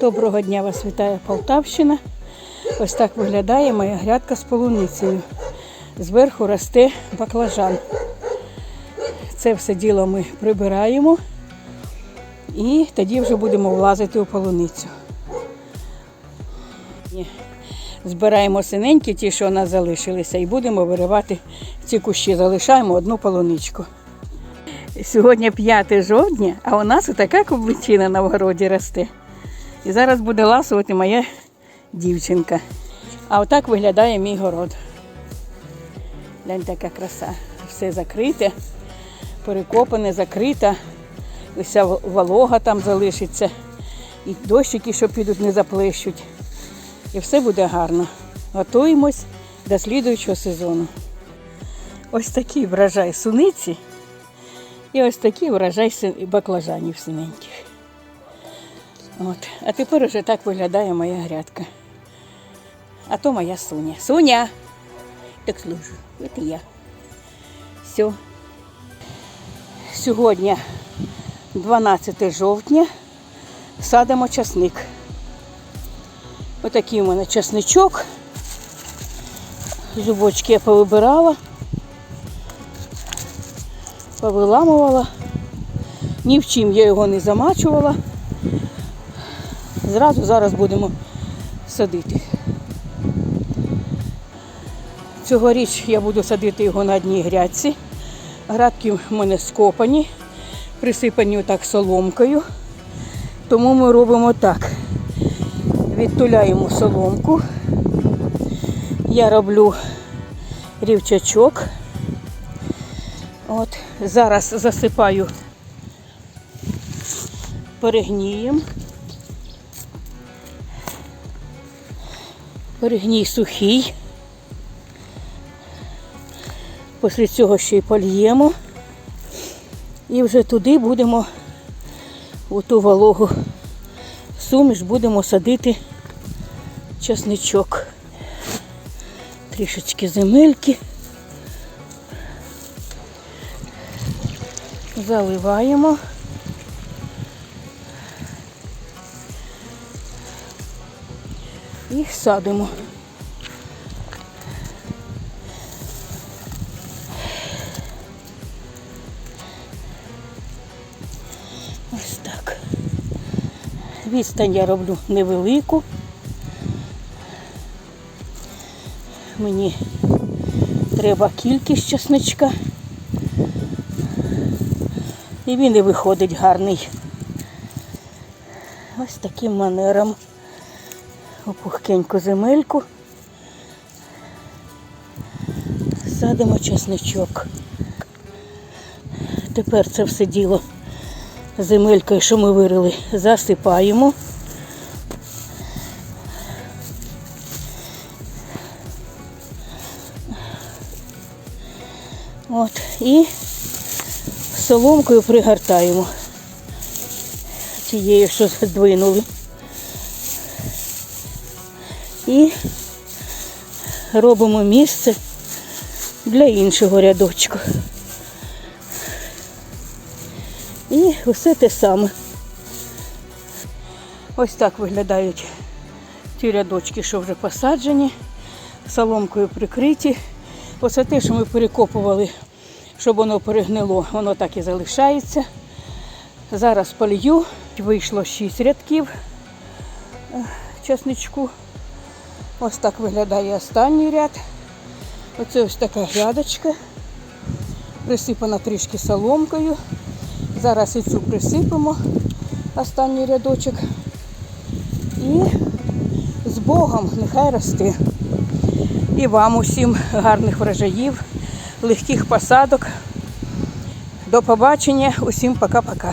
Доброго дня вас вітає Полтавщина. Ось так виглядає моя грядка з полуницею. Зверху росте баклажан. Це все діло ми прибираємо і тоді вже будемо влазити у полуницю. Збираємо синенькі, ті, що у нас залишилися, і будемо виривати ці кущі. Залишаємо одну полуничку. Сьогодні 5 жовтня, а у нас така клубничина на вгороді росте. І зараз буде ласувати моя дівчинка. А отак виглядає мій город. Гляньте, яка краса. Все закрите, перекопане, закрите. Уся волога там залишиться. І дощики, що підуть, не заплещуть. І все буде гарно. Готуємось до слідуючого сезону. Ось такий врожай суниці і ось такий врожай баклажанів синеньких. От. А тепер уже так виглядає моя грядка. А то моя Суня. Суня! Так служу. Це я. Все. Сьогодні 12 жовтня. Садимо часник. Отакий у мене часничок. Зубочки я повибирала, повиламувала. Ні в чим я його не замачувала. Зразу зараз будемо садити. Цьогоріч я буду садити його на одній грядці. Градки в мене скопані, присипані отак соломкою. Тому ми робимо так. Відтуляємо соломку. Я роблю рівчачок. От, зараз засипаю перегнієм. Перегній сухий. Після цього ще й польємо. І вже туди будемо у ту вологу суміш будемо садити часничок. Трішечки земельки. Заливаємо. І садимо. Ось так. Відстань я роблю невелику. Мені треба кількість чесничка. І він і виходить гарний. Ось таким манером. У пухкеньку земельку. Садимо чесничок. Тепер це все діло земелькою, що ми вирили, засипаємо. От, і соломкою пригортаємо тією, що здвинули. І робимо місце для іншого рядочка. І все те саме. Ось так виглядають ті рядочки, що вже посаджені, соломкою прикриті. Оце те, що ми перекопували, щоб воно перегнило, воно так і залишається. Зараз полью. Вийшло 6 рядків е, часничку. Ось так виглядає останній ряд. Оце ось така грядочка. Присипана трішки соломкою. Зараз і цю присипемо, останній рядочок. І з Богом нехай росте. І вам усім гарних врожаїв, легких посадок. До побачення, усім пока-пока.